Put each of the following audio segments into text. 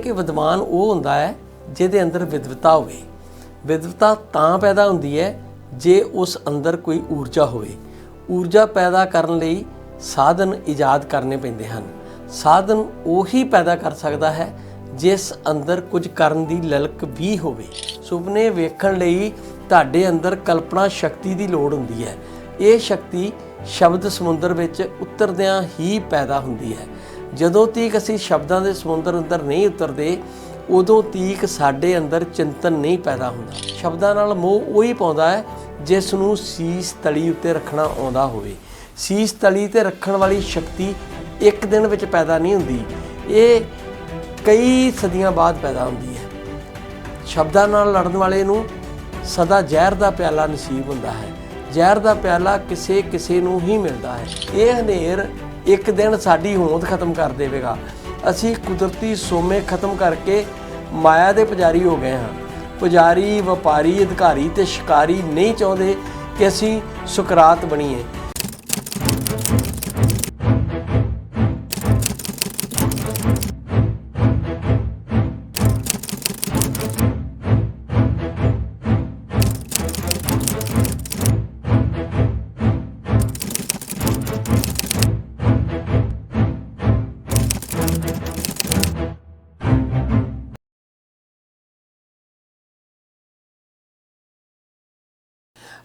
ਕਿ ਵਿਦਵਾਨ ਉਹ ਹੁੰਦਾ ਹੈ ਜਿਹਦੇ ਅੰਦਰ ਵਿਦਵਤਾ ਹੋਵੇ। ਵਿਦਵਤਾ ਤਾਂ ਪੈਦਾ ਹੁੰਦੀ ਹੈ ਜੇ ਉਸ ਅੰਦਰ ਕੋਈ ਊਰਜਾ ਹੋਵੇ। ਊਰਜਾ ਪੈਦਾ ਕਰਨ ਲਈ ਸਾਧਨ ਇਜਾਦ ਕਰਨੇ ਪੈਂਦੇ ਹਨ। ਸਾਧਨ ਉਹੀ ਪੈਦਾ ਕਰ ਸਕਦਾ ਹੈ ਜਿਸ ਅੰਦਰ ਕੁਝ ਕਰਨ ਦੀ ਲਲਕ ਵੀ ਹੋਵੇ। ਸੁਪਨੇ ਵੇਖਣ ਲਈ ਤੁਹਾਡੇ ਅੰਦਰ ਕਲਪਨਾ ਸ਼ਕਤੀ ਦੀ ਲੋੜ ਹੁੰਦੀ ਹੈ। ਇਹ ਸ਼ਕਤੀ ਸ਼ਬਦ ਸਮੁੰਦਰ ਵਿੱਚ ਉਤਰਦਿਆਂ ਹੀ ਪੈਦਾ ਹੁੰਦੀ ਹੈ। ਜਦੋਂ ਤੀਕ ਅਸੀਂ ਸ਼ਬਦਾਂ ਦੇ ਸਮੁੰਦਰ ਅੰਦਰ ਨਹੀਂ ਉਤਰਦੇ, ਉਦੋਂ ਤੀਕ ਸਾਡੇ ਅੰਦਰ ਚਿੰਤਨ ਨਹੀਂ ਪੈਦਾ ਹੁੰਦਾ। ਸ਼ਬਦਾਂ ਨਾਲ ਮੋਹ ਉਹੀ ਪਾਉਂਦਾ ਹੈ ਜਿਸ ਨੂੰ ਸੀਸ ਤਲੀ ਉੱਤੇ ਰੱਖਣਾ ਆਉਂਦਾ ਹੋਵੇ। ਸੀਸ ਤਲੀ ਤੇ ਰੱਖਣ ਵਾਲੀ ਸ਼ਕਤੀ ਇੱਕ ਦਿਨ ਵਿੱਚ ਪੈਦਾ ਨਹੀਂ ਹੁੰਦੀ। ਇਹ ਕਈ ਸਦੀਆਂ ਬਾਅਦ ਪੈਦਾ ਹੁੰਦੀ ਹੈ। ਸ਼ਬਦਾਂ ਨਾਲ ਲੜਨ ਵਾਲੇ ਨੂੰ ਸਦਾ ਜ਼ਹਿਰ ਦਾ ਪਿਆਲਾ ਨਸੀਬ ਹੁੰਦਾ ਹੈ। ਜ਼ਹਿਰ ਦਾ ਪਿਆਲਾ ਕਿਸੇ ਕਿਸੇ ਨੂੰ ਹੀ ਮਿਲਦਾ ਹੈ। ਇਹ ਹਨੇਰ ਇੱਕ ਦਿਨ ਸਾਡੀ ਹੋਂਦ ਖਤਮ ਕਰ ਦੇਵੇਗਾ। ਅਸੀਂ ਕੁਦਰਤੀ ਸੋਮੇ ਖਤਮ ਕਰਕੇ ਮਾਇਆ ਦੇ ਪੁਜਾਰੀ ਹੋ ਗਏ ਹਾਂ। ਪੁਜਾਰੀ, ਵਪਾਰੀ, ਅਧਿਕਾਰੀ ਤੇ ਸ਼ਿਕਾਰੀ ਨਹੀਂ ਚਾਹੁੰਦੇ ਕਿ ਅਸੀਂ ਸੁਕਰਾਤ ਬਣੀਏ।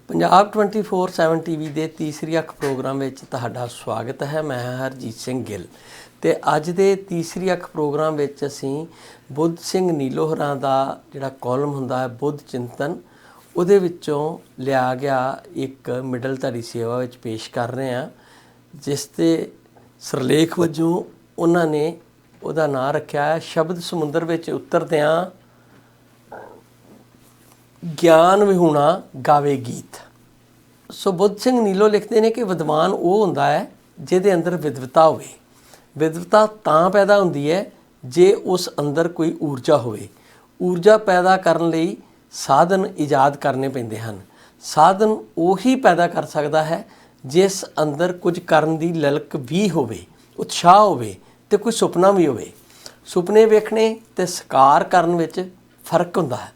ਪੰਜਾਬ 24/7 ਟੀਵੀ ਦੇ ਤੀਸਰੀ ਅੱਖ ਪ੍ਰੋਗਰਾਮ ਵਿੱਚ ਤੁਹਾਡਾ ਸਵਾਗਤ ਹੈ। ਮੈਂ ਹਰਜੀਤ ਸਿੰਘ ਗਿੱਲ। ਤੇ ਅੱਜ ਦੇ ਤੀਸਰੀ ਅੱਖ ਪ੍ਰੋਗਰਾਮ ਵਿੱਚ ਅਸੀਂ ਬੁੱਧ ਸਿੰਘ ਨੀਲੋਹਰਾਂ ਦਾ ਜਿਹੜਾ ਕਾਲਮ ਹੁੰਦਾ ਹੈ, ਬੁੱਧ ਚਿੰਤਨ, ਉਹਦੇ ਵਿੱਚੋਂ ਲਿਆ ਗਿਆ ਇੱਕ ਮਿਡਲ ਧਾਰੀ ਸੇਵਾ ਵਿੱਚ ਪੇਸ਼ ਕਰ ਰਹੇ ਹਾਂ, ਜਿਸ ਤੇ ਸਰਲੇਖ ਵਜੋਂ ਉਹਨਾਂ ਨੇ ਉਹਦਾ ਨਾਂ ਰੱਖਿਆ ਹੈ। ਸ਼ਬਦ ਸਮੁੰਦਰ ਵਿੱਚ ਉਤਰਦਿਆਂ ਗਿਆਨ ਵਿਹੂਣਾ ਗਾਵੇ ਗੀਤ। ਸੋ ਬੁੱਧ ਸਿੰਘ ਨੀਲੋ ਲਿਖਦੇ ਨੇ ਕਿ ਵਿਦਵਾਨ ਉਹ ਹੁੰਦਾ ਹੈ ਜਿਹਦੇ ਅੰਦਰ ਵਿਦਵਤਾ ਹੋਵੇ। ਵਿਦਵਤਾ ਤਾਂ ਪੈਦਾ ਹੁੰਦੀ ਹੈ ਜੇ ਉਸ ਅੰਦਰ ਕੋਈ ਊਰਜਾ ਹੋਵੇ। ਊਰਜਾ ਪੈਦਾ ਕਰਨ ਲਈ ਸਾਧਨ ਇਜਾਦ ਕਰਨੇ ਪੈਂਦੇ ਹਨ। ਸਾਧਨ ਉਹੀ ਪੈਦਾ ਕਰ ਸਕਦਾ ਹੈ ਜਿਸ ਅੰਦਰ ਕੁਝ ਕਰਨ ਦੀ ਲਲਕ ਵੀ ਹੋਵੇ, ਉਤਸ਼ਾਹ ਹੋਵੇ ਤੇ ਕੋਈ ਸੁਪਨਾ ਵੀ ਹੋਵੇ। ਸੁਪਨੇ ਵੇਖਣੇ ਤੇ ਸਾਕਾਰ ਕਰਨ ਵਿੱਚ ਫ਼ਰਕ ਹੁੰਦਾ ਹੈ।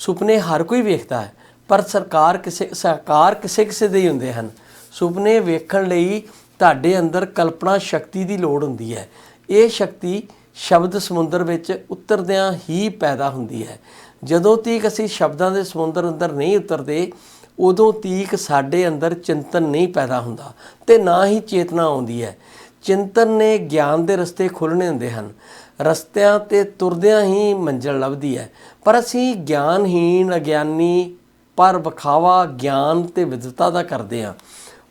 ਸੁਪਨੇ ਹਰ ਕੋਈ ਵੇਖਦਾ ਹੈ, ਪਰ ਸਰਕਾਰ ਕਿਸੇ ਸਰਕਾਰ ਕਿਸੇ ਕਿਸੇ ਦੇ ਹੀ ਹੁੰਦੇ ਹਨ। ਸੁਪਨੇ ਵੇਖਣ ਲਈ ਤੁਹਾਡੇ ਅੰਦਰ ਕਲਪਨਾ ਸ਼ਕਤੀ ਦੀ ਲੋੜ ਹੁੰਦੀ ਹੈ। ਇਹ ਸ਼ਕਤੀ ਸ਼ਬਦ ਸਮੁੰਦਰ ਵਿੱਚ ਉਤਰਦਿਆਂ ਹੀ ਪੈਦਾ ਹੁੰਦੀ ਹੈ। ਜਦੋਂ ਤੀਕ ਅਸੀਂ ਸ਼ਬਦਾਂ ਦੇ ਸਮੁੰਦਰ ਅੰਦਰ ਨਹੀਂ ਉਤਰਦੇ, ਉਦੋਂ ਤੀਕ ਸਾਡੇ ਅੰਦਰ ਚਿੰਤਨ ਨਹੀਂ ਪੈਦਾ ਹੁੰਦਾ ਤੇ ਨਾ ਹੀ ਚੇਤਨਾ ਆਉਂਦੀ ਹੈ। ਚਿੰਤਨ ਨੇ ਗਿਆਨ ਦੇ ਰਸਤੇ ਖੁੱਲ੍ਹਣੇ ਹੁੰਦੇ ਹਨ। ਰਸਤਿਆਂ ਤੇ ਤੁਰਦਿਆਂ ਹੀ ਮੰਜ਼ਿਲ ਲੱਭਦੀ ਹੈ। ਪਰ ਅਸੀਂ ਗਿਆਨਹੀਨ ਅਗਿਆਨੀ, ਪਰ ਵਿਖਾਵਾ ਗਿਆਨ ਤੇ ਵਿਦਵਤਾ ਦਾ ਕਰਦੇ ਹਾਂ।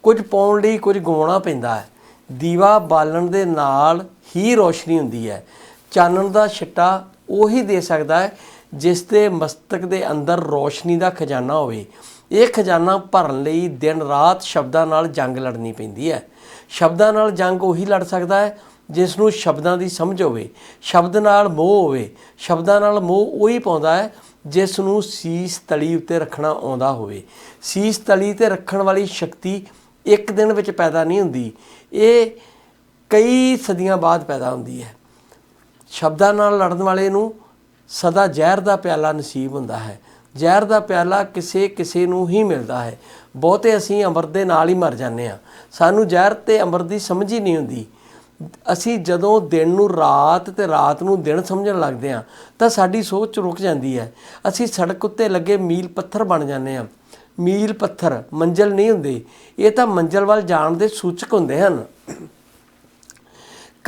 ਕੁਝ ਪਾਉਣ ਲਈ ਕੁਝ ਗਵਾਉਣਾ ਪੈਂਦਾ ਹੈ। ਦੀਵਾ ਬਾਲਣ ਦੇ ਨਾਲ ਹੀ ਰੋਸ਼ਨੀ ਹੁੰਦੀ ਹੈ। ਚਾਨਣ ਦਾ ਛਿੱਟਾ ਉਹੀ ਦੇ ਸਕਦਾ ਹੈ, ਜਿਸ ਦੇ ਮਸਤਕ ਦੇ ਅੰਦਰ ਰੋਸ਼ਨੀ ਦਾ ਖਜ਼ਾਨਾ ਹੋਵੇ। ਇਹ ਖਜ਼ਾਨਾ ਭਰਨ ਲਈ ਦਿਨ ਰਾਤ ਸ਼ਬਦਾਂ ਨਾਲ ਜੰਗ ਲੜਨੀ ਪੈਂਦੀ ਹੈ। ਸ਼ਬਦਾਂ ਨਾਲ ਜੰਗ ਉਹੀ ਲੜ ਸਕਦਾ ਹੈ, ਜਿਸ ਨੂੰ ਸ਼ਬਦਾਂ ਦੀ ਸਮਝ ਹੋਵੇ, ਸ਼ਬਦ ਨਾਲ ਮੋਹ ਹੋਵੇ, ਸ਼ਬਦਾਂ ਨਾਲ ਮੋਹ ਉਹੀ ਪਾਉਂਦਾ ਹੈ, ਜਿਸ ਨੂੰ ਸੀਸ ਤਲੀ ਉੱਤੇ ਰੱਖਣਾ ਆਉਂਦਾ ਹੋਵੇ। ਸੀਸ ਤਲੀ ਤੇ ਰੱਖਣ ਵਾਲੀ ਸ਼ਕਤੀ ਇੱਕ ਦਿਨ ਵਿੱਚ ਪੈਦਾ ਨਹੀਂ ਹੁੰਦੀ, ਇਹ ਕਈ ਸਦੀਆਂ ਬਾਅਦ ਪੈਦਾ ਹੁੰਦੀ ਹੈ। ਸ਼ਬਦਾਂ ਨਾਲ ਲੜਨ ਵਾਲੇ ਨੂੰ ਸਦਾ ਜ਼ਹਿਰ ਦਾ ਪਿਆਲਾ ਨਸੀਬ ਹੁੰਦਾ ਹੈ। ਜ਼ਹਿਰ ਦਾ ਪਿਆਲਾ ਕਿਸੇ ਕਿਸੇ ਨੂੰ ਹੀ ਮਿਲਦਾ ਹੈ। ਬਹੁਤੇ ਅਸੀਂ ਅੰਮ੍ਰਿਤ ਦੇ ਨਾਲ ਹੀ ਮਰ ਜਾਂਦੇ ਆ ਸਾਨੂੰ ਜ਼ਹਿਰ ਤੇ ਅੰਮ੍ਰਿਤ ਦੀ ਸਮਝ ਹੀ ਨਹੀਂ ਹੁੰਦੀ। ਅਸੀਂ ਜਦੋਂ ਦਿਨ ਨੂੰ ਰਾਤ ਤੇ ਰਾਤ ਨੂੰ ਦਿਨ ਸਮਝਣ ਲੱਗਦੇ ਆ ਤਾਂ ਸਾਡੀ ਸੋਚ ਰੁਕ ਜਾਂਦੀ ਹੈ। ਅਸੀਂ ਸੜਕ ਉੱਤੇ ਲੱਗੇ ਮੀਲ ਪੱਥਰ ਬਣ ਜਾਂਦੇ ਆ ਮੀਲ ਪੱਥਰ ਮੰਜ਼ਲ ਨਹੀਂ ਹੁੰਦੇ। ਇਹ ਤਾਂ ਮੰਜ਼ਲ ਵੱਲ ਜਾਣ ਦੇ ਸੂਚਕ ਹੁੰਦੇ ਹਨ।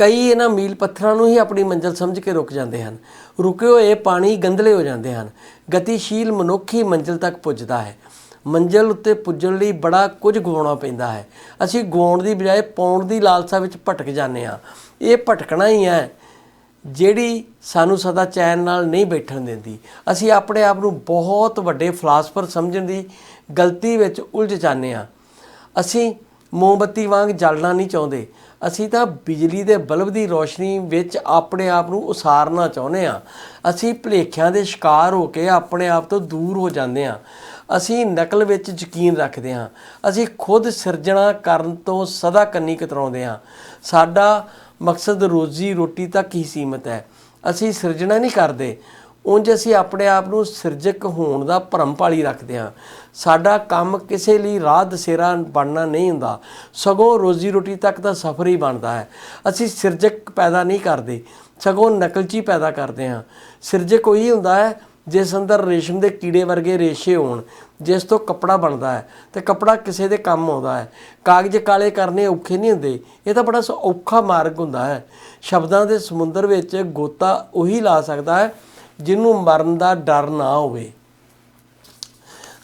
ਕਈ ਇਹਨਾਂ ਮੀਲ ਪੱਥਰਾਂ ਨੂੰ ਹੀ ਆਪਣੀ ਮੰਜ਼ਲ ਸਮਝ ਕੇ ਰੁਕ ਜਾਂਦੇ ਹਨ। ਰੁਕੇ ਹੋਏ ਪਾਣੀ ਗੰਧਲੇ ਹੋ ਜਾਂਦੇ ਹਨ। ਗਤੀਸ਼ੀਲ ਮਨੁੱਖ ਹੀ ਮੰਜ਼ਲ ਤੱਕ ਪੁੱਜਦਾ ਹੈ। ਮੰਜ਼ਲ ਉੱਤੇ ਪੁੱਜਣ ਲਈ ਬੜਾ ਕੁਝ ਗਵਾਉਣਾ ਪੈਂਦਾ ਹੈ। ਅਸੀਂ ਗਵਾਉਣ ਦੀ ਬਜਾਏ ਪਾਉਣ ਦੀ ਲਾਲਸਾ ਵਿੱਚ ਭਟਕ ਜਾਂਦੇ ਹਾਂ। ਇਹ ਭਟਕਣਾ ਹੀ ਹੈ, ਜਿਹੜੀ ਸਾਨੂੰ ਸਦਾ ਚੈਨ ਨਾਲ ਨਹੀਂ ਬੈਠਣ ਦਿੰਦੀ। ਅਸੀਂ ਆਪਣੇ ਆਪ ਨੂੰ ਬਹੁਤ ਵੱਡੇ ਫਲਾਸਫਰ ਸਮਝਣ ਦੀ ਗਲਤੀ ਵਿੱਚ ਉਲਝ ਜਾਂਦੇ ਹਾਂ। ਅਸੀਂ ਮੋਮਬੱਤੀ ਵਾਂਗ ਜਲਣਾ ਨਹੀਂ ਚਾਹੁੰਦੇ। ਅਸੀਂ ਤਾਂ ਬਿਜਲੀ ਦੇ ਬਲਬ ਦੀ ਰੋਸ਼ਨੀ ਵਿੱਚ ਆਪਣੇ ਆਪ ਨੂੰ ਉਸਾਰਨਾ ਚਾਹੁੰਦੇ ਹਾਂ। ਅਸੀਂ ਭਲੇਖਿਆਂ ਦੇ ਸ਼ਿਕਾਰ ਹੋ ਕੇ ਆਪਣੇ ਆਪ ਤੋਂ ਦੂਰ ਹੋ ਜਾਂਦੇ ਹਾਂ। ਅਸੀਂ ਨਕਲ ਵਿੱਚ ਯਕੀਨ ਰੱਖਦੇ ਹਾਂ। ਅਸੀਂ ਖੁਦ ਸਿਰਜਣਾ ਕਰਨ ਤੋਂ ਸਦਾ ਕੰਨੀ ਕਤਰਾਉਂਦੇ ਹਾਂ। ਸਾਡਾ ਮਕਸਦ ਰੋਜ਼ੀ ਰੋਟੀ ਤੱਕ ਹੀ ਸੀਮਤ ਹੈ। ਅਸੀਂ ਸਿਰਜਣਾ ਨਹੀਂ ਕਰਦੇ। ਉਂਝ ਅਸੀਂ ਆਪਣੇ ਆਪ ਨੂੰ ਸਿਰਜਕ ਹੋਣ ਦਾ ਭਰਮ ਪਾਲੀ ਰੱਖਦੇ ਹਾਂ। ਸਾਡਾ ਕੰਮ ਕਿਸੇ ਲਈ ਰਾਹ ਦਸੇਰਾ ਬਣਨਾ ਨਹੀਂ ਹੁੰਦਾ। ਸਗੋਂ ਰੋਜ਼ੀ ਰੋਟੀ ਤੱਕ ਦਾ ਸਫ਼ਰ ਹੀ ਬਣਦਾ ਹੈ। ਅਸੀਂ ਸਿਰਜਕ ਪੈਦਾ ਨਹੀਂ ਕਰਦੇ, ਸਗੋਂ ਨਕਲਚੀ ਪੈਦਾ ਕਰਦੇ ਹਾਂ। ਸਿਰਜਕ ਉਹੀ ਹੁੰਦਾ ਹੈ, ਜਿਸ ਅੰਦਰ ਰੇਸ਼ਮ ਦੇ ਕੀੜੇ ਵਰਗੇ ਰੇਸ਼ੇ ਹੋਣ, ਜਿਸ ਤੋਂ ਕੱਪੜਾ ਬਣਦਾ ਹੈ ਤੇ ਕੱਪੜਾ ਕਿਸੇ ਦੇ ਕੰਮ ਆਉਂਦਾ ਹੈ। ਕਾਗਜ਼ ਕਾਲੇ ਕਰਨੇ ਔਖੇ ਨਹੀਂ ਹੁੰਦੇ, ਇਹ ਤਾਂ ਬੜਾ ਸ- ਔਖਾ ਮਾਰਗ ਹੁੰਦਾ ਹੈ। ਸ਼ਬਦਾਂ ਦੇ ਸਮੁੰਦਰ ਵਿੱਚ ਗੋਤਾ ਉਹੀ ਲਾ ਸਕਦਾ ਹੈ ਜਿਹਨੂੰ ਮਰਨ ਦਾ ਡਰ ਨਾ ਹੋਵੇ।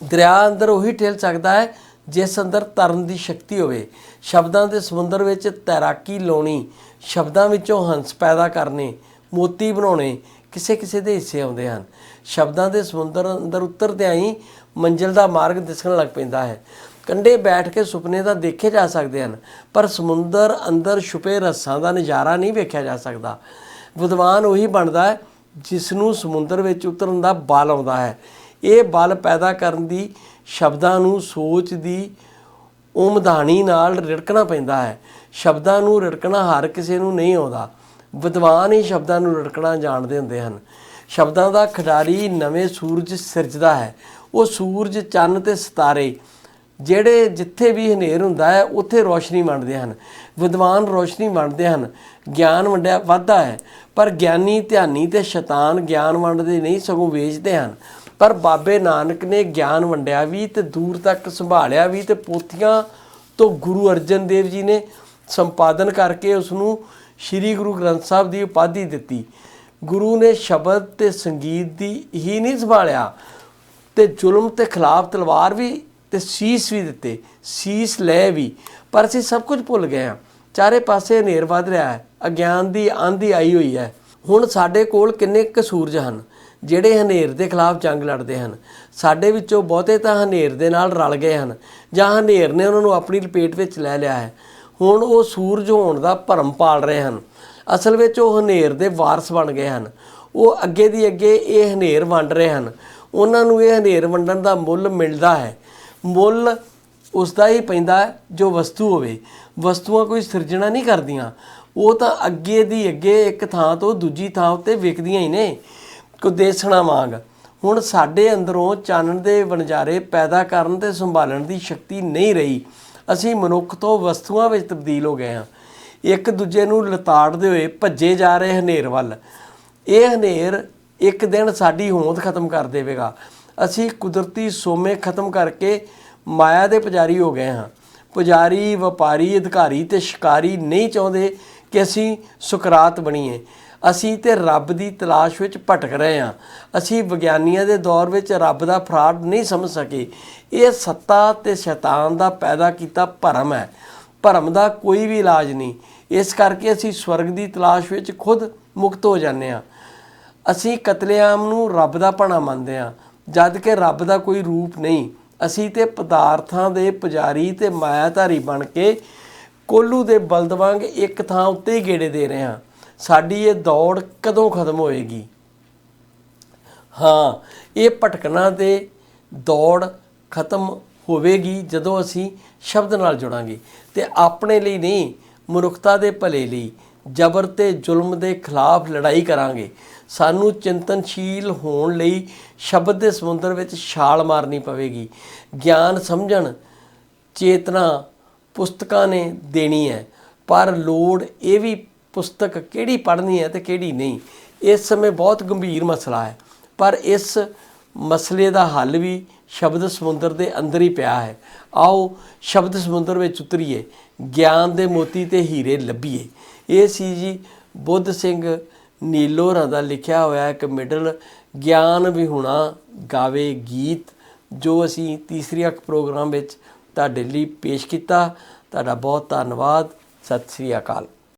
ਦਰਿਆ ਅੰਦਰ ਉਹੀ ਠੇਲ ਸਕਦਾ ਹੈ, ਜਿਸ ਅੰਦਰ ਤਰਨ ਦੀ ਸ਼ਕਤੀ ਹੋਵੇ। ਸ਼ਬਦਾਂ ਦੇ ਸਮੁੰਦਰ ਵਿੱਚ ਤੈਰਾਕੀ ਲਾਉਣੀ, ਸ਼ਬਦਾਂ ਵਿੱਚੋਂ ਹੰਸ ਪੈਦਾ ਕਰਨੇ, ਮੋਤੀ ਬਣਾਉਣੇ ਕਿਸੇ ਕਿਸੇ ਦੇ ਹਿੱਸੇ ਆਉਂਦੇ ਹਨ। ਸ਼ਬਦਾਂ ਦੇ ਸਮੁੰਦਰ ਅੰਦਰ ਉਤਰਦਿਆਂ ਹੀ ਮੰਜ਼ਿਲ ਦਾ ਮਾਰਗ ਦਿਸਣ ਲੱਗ ਪੈਂਦਾ ਹੈ। ਕੰਢੇ ਬੈਠ ਕੇ ਸੁਪਨੇ ਤਾਂ ਦੇਖੇ ਜਾ ਸਕਦੇ ਹਨ, ਪਰ ਸਮੁੰਦਰ ਅੰਦਰ ਛੁਪੇ ਰਸਾਂ ਦਾ ਨਜ਼ਾਰਾ ਨਹੀਂ ਵੇਖਿਆ ਜਾ ਸਕਦਾ। ਵਿਦਵਾਨ ਉਹੀ ਬਣਦਾ ਹੈ ਜਿਸ ਨੂੰ ਸਮੁੰਦਰ ਵਿੱਚ ਉਤਰਨ ਦਾ ਬਲ ਆਉਂਦਾ ਹੈ। ਇਹ ਬਲ ਪੈਦਾ ਕਰਨ ਦੀ ਸ਼ਬਦਾਂ ਨੂੰ ਸੋਚ ਦੀ ਉਮਧਾਣੀ ਨਾਲ ਰਿੜਕਣਾ ਪੈਂਦਾ ਹੈ। ਸ਼ਬਦਾਂ ਨੂੰ ਰਿੜਕਣਾ ਹਰ ਕਿਸੇ ਨੂੰ ਨਹੀਂ ਆਉਂਦਾ। ਵਿਦਵਾਨ ਹੀ ਸ਼ਬਦਾਂ ਨੂੰ ਰਿੜਕਣਾ ਜਾਣਦੇ ਹੁੰਦੇ ਹਨ। ਸ਼ਬਦਾਂ ਦਾ ਖਿਡਾਰੀ ਨਵੇਂ ਸੂਰਜ ਸਿਰਜਦਾ ਹੈ। ਉਹ ਸੂਰਜ ਚੰਨ ਤੇ ਸਿਤਾਰੇ ਜਿਹੜੇ ਜਿੱਥੇ ਵੀ ਹਨੇਰ ਹੁੰਦਾ ਹੈ, ਉੱਥੇ ਰੋਸ਼ਨੀ ਵੰਡਦੇ ਹਨ। ਵਿਦਵਾਨ ਰੋਸ਼ਨੀ ਵੰਡਦੇ ਹਨ। ਗਿਆਨ ਵੰਡਿਆ ਵੱਧਦਾ ਹੈ। ਪਰ ਗਿਆਨੀ, ਧਿਆਨੀ ਤੇ ਸ਼ੈਤਾਨ ਗਿਆਨ ਵੰਡਦੇ ਨਹੀਂ, ਸਗੋਂ ਵੇਚਦੇ ਹਨ। ਪਰ ਬਾਬੇ ਨਾਨਕ ਨੇ ਗਿਆਨ ਵੰਡਿਆ ਵੀ ਤੇ ਦੂਰ ਤੱਕ ਸੰਭਾਲਿਆ ਵੀ ਤੇ ਪੋਥੀਆਂ ਤੋਂ ਗੁਰੂ ਅਰਜਨ ਦੇਵ ਜੀ ਨੇ ਸੰਪਾਦਨ ਕਰਕੇ ਉਸ ਨੂੰ ਸ੍ਰੀ ਗੁਰੂ ਗ੍ਰੰਥ ਸਾਹਿਬ ਦੀ ਉਪਾਧੀ ਦਿੱਤੀ। ਗੁਰੂ ਨੇ ਸ਼ਬਦ ਤੇ ਸੰਗੀਤ ਦੀ ਹੀ ਨਹੀਂ ਸੰਭਾਲਿਆ ਤੇ ਜ਼ੁਲਮ ਤੇ ਖਿਲਾਫ ਤਲਵਾਰ ਵੀ ਤੇ ਸੀਸ ਵੀ ਦਿੱਤੇ, ਸੀਸ ਲੈ ਵੀ। ਪਰ ਅਸੀਂ ਸਭ ਕੁਝ ਭੁੱਲ ਗਏ ਹਾਂ। ਚਾਰੇ ਪਾਸੇ ਹਨੇਰ ਵੱਧ ਰਿਹਾ ਹੈ। ਅਗਿਆਨ ਦੀ ਆਂਧੀ ਆਈ ਹੋਈ ਹੈ। ਹੁਣ ਸਾਡੇ ਕੋਲ ਕਿੰਨੇ ਕੁ ਸੂਰਜ ਹਨ, ਜਿਹੜੇ ਹਨੇਰ ਦੇ ਖਿਲਾਫ ਜੰਗ ਲੜਦੇ ਹਨ। ਸਾਡੇ ਵਿੱਚੋਂ ਬਹੁਤੇ ਤਾਂ ਹਨੇਰ ਦੇ ਨਾਲ ਰਲ ਗਏ ਹਨ, ਜਾਂ ਹਨੇਰ ਨੇ ਉਹਨਾਂ ਨੂੰ ਆਪਣੀ ਲਪੇਟ ਵਿੱਚ ਲੈ ਲਿਆ ਹੈ। ਹੁਣ ਉਹ ਸੂਰਜ ਹੋਣ ਦਾ ਭਰਮ ਪਾਲ ਰਹੇ ਹਨ। ਅਸਲ ਵਿੱਚ ਉਹ ਹਨੇਰ ਦੇ ਵਾਰਸ ਬਣ ਗਏ ਹਨ। ਉਹ ਅੱਗੇ ਦੀ ਅੱਗੇ ਇਹ ਹਨੇਰ ਵੰਡ ਰਹੇ ਹਨ। ਉਹਨਾਂ ਨੂੰ ਇਹ ਹਨੇਰ ਵੰਡਣ ਦਾ ਮੁੱਲ ਮਿਲਦਾ ਹੈ। ਮੁੱਲ ਉਸ ਦਾ ਹੀ ਪੈਂਦਾ ਜੋ ਵਸਤੂ ਹੋਵੇ। ਵਸਤੂਆਂ ਕੋਈ ਸਿਰਜਣਾ ਨਹੀਂ ਕਰਦੀਆਂ। ਉਹ ਤਾਂ ਅੱਗੇ ਦੀ ਅੱਗੇ ਇੱਕ ਥਾਂ ਤੋਂ ਦੂਜੀ ਥਾਂ ਉੱਤੇ ਵਿਕਦੀਆਂ ਹੀ ਨੇ। ਕੋ ਦੇਸਣਾ ਵਾਂਗ। ਹੁਣ ਸਾਡੇ ਅੰਦਰੋਂ ਚਾਨਣ ਦੇ ਵਣਜਾਰੇ ਪੈਦਾ ਕਰਨ ਤੇ ਸੰਭਾਲਣ ਦੀ ਸ਼ਕਤੀ ਨਹੀਂ ਰਹੀ। ਅਸੀਂ ਮਨੁੱਖ ਤੋਂ ਵਸਤੂਆਂ ਵਿੱਚ ਤਬਦੀਲ ਹੋ ਗਏ ਹਾਂ। ਇੱਕ ਦੂਜੇ ਨੂੰ ਲਤਾੜਦੇ ਹੋਏ ਭੱਜੇ ਜਾ ਰਹੇ ਹਨੇਰ ਵੱਲ। ਇਹ ਹਨੇਰ ਇੱਕ ਦਿਨ ਸਾਡੀ ਹੋਂਦ ਖਤਮ ਕਰ ਦੇਵੇਗਾ। ਅਸੀਂ ਕੁਦਰਤੀ ਸੋਮੇ ਖਤਮ ਕਰਕੇ ਮਾਇਆ ਦੇ ਪੁਜਾਰੀ ਹੋ ਗਏ ਹਾਂ। ਪੁਜਾਰੀ, ਵਪਾਰੀ, ਅਧਿਕਾਰੀ ਤੇ ਸ਼ਿਕਾਰੀ ਨਹੀਂ ਚਾਹੁੰਦੇ ਕਿ ਅਸੀਂ ਸੁਕਰਾਤ ਬਣੀਏ। ਅਸੀਂ ਤੇ ਰੱਬ ਦੀ ਤਲਾਸ਼ ਵਿੱਚ ਭਟਕ ਰਹੇ ਹਾਂ। ਅਸੀਂ ਵਿਗਿਆਨੀਆਂ ਦੇ ਦੌਰ ਵਿੱਚ ਰੱਬ ਦਾ ਫਰਾਡ ਨਹੀਂ ਸਮਝ ਸਕੇ। ਇਹ ਸੱਤਾ ਤੇ ਸ਼ੈਤਾਨ ਦਾ ਪੈਦਾ ਕੀਤਾ ਭਰਮ ਹੈ। ਭਰਮ ਦਾ ਕੋਈ ਵੀ ਇਲਾਜ ਨਹੀਂ। ਇਸ ਕਰਕੇ ਅਸੀਂ ਸਵਰਗ ਦੀ ਤਲਾਸ਼ ਵਿੱਚ ਖੁਦ ਮੁਕਤ ਹੋ ਜਾਂਦੇ ਹਾਂ। ਅਸੀਂ ਕਤਲੇਆਮ ਨੂੰ ਰੱਬ ਦਾ ਭਣਾ ਮੰਨਦੇ ਹਾਂ। ਜਦ ਕਿ ਰੱਬ ਦਾ ਕੋਈ ਰੂਪ ਨਹੀਂ। ਅਸੀਂ ਤੇ ਪਦਾਰਥਾਂ ਦੇ ਪੁਜਾਰੀ ਤੇ ਮਾਇਆਧਾਰੀ ਬਣ ਕੇ ਕੋਲੂ ਦੇ ਬਲਦ ਵਾਂਗ ਇੱਕ ਥਾਂ ਉੱਤੇ ਹੀ ਗੇੜੇ ਦੇ ਰਹੇ ਹਾਂ। ਸਾਡੀ ਇਹ ਦੌੜ ਕਦੋਂ ਖਤਮ ਹੋਏਗੀ? ਹਾਂ, ਇਹ ਭਟਕਣਾ ਤੇ ਦੌੜ ਖਤਮ ਹੋਵੇਗੀ ਜਦੋਂ ਅਸੀਂ ਸ਼ਬਦ ਨਾਲ ਜੁੜਾਂਗੇ ਤੇ ਆਪਣੇ ਲਈ ਨਹੀਂ, ਮਨੁੱਖਤਾ ਦੇ ਭਲੇ ਲਈ ਜ਼ਬਰ ਤੇ ਜ਼ੁਲਮ ਦੇ ਖਿਲਾਫ ਲੜਾਈ ਕਰਾਂਗੇ। ਸਾਨੂੰ ਚਿੰਤਨਸ਼ੀਲ ਹੋਣ ਲਈ ਸ਼ਬਦ ਦੇ ਸਮੁੰਦਰ ਵਿੱਚ ਛਾਲ ਮਾਰਨੀ ਪਵੇਗੀ। ਗਿਆਨ ਸਮਝਣ, ਚੇਤਨਾ ਪੁਸਤਕਾਂ ਨੇ ਦੇਣੀ ਹੈ, ਪਰ ਲੋੜ ਇਹ ਵੀ ਪੁਸਤਕ ਕਿਹੜੀ ਪੜ੍ਹਨੀ ਹੈ ਤੇ ਕਿਹੜੀ ਨਹੀਂ। ਇਸ ਸਮੇਂ ਬਹੁਤ ਗੰਭੀਰ ਮਸਲਾ ਹੈ, ਪਰ ਇਸ ਮਸਲੇ ਦਾ ਹੱਲ ਵੀ ਸ਼ਬਦ ਸਮੁੰਦਰ ਦੇ ਅੰਦਰ ਹੀ ਪਿਆ ਹੈ। ਆਓ ਸ਼ਬਦ ਸਮੁੰਦਰ ਵਿੱਚ ਉਤਰੀਏ, ਗਿਆਨ ਦੇ ਮੋਤੀ ਤੇ ਹੀਰੇ ਲੱਭੀਏ। ਇਹ ਸੀ ਜੀ ਬੁੱਧ ਸਿੰਘ ਨੀਲੋ ਹੋਰਾਂ ਦਾ ਲਿਖਿਆ ਹੋਇਆ ਇੱਕ ਮਿਡਲ ਗਿਆਨ ਵਿਹੁਣਾ ਗਾਵੇ ਗੀਤ, ਜੋ ਅਸੀਂ ਤੀਸਰੀ ਅੱਖ ਪ੍ਰੋਗਰਾਮ ਵਿੱਚ ਤੁਹਾਡੇ ਲਈ ਪੇਸ਼ ਕੀਤਾ। ਤੁਹਾਡਾ ਬਹੁਤ ਧੰਨਵਾਦ। ਸਤਿ ਸ੍ਰੀ ਅਕਾਲ।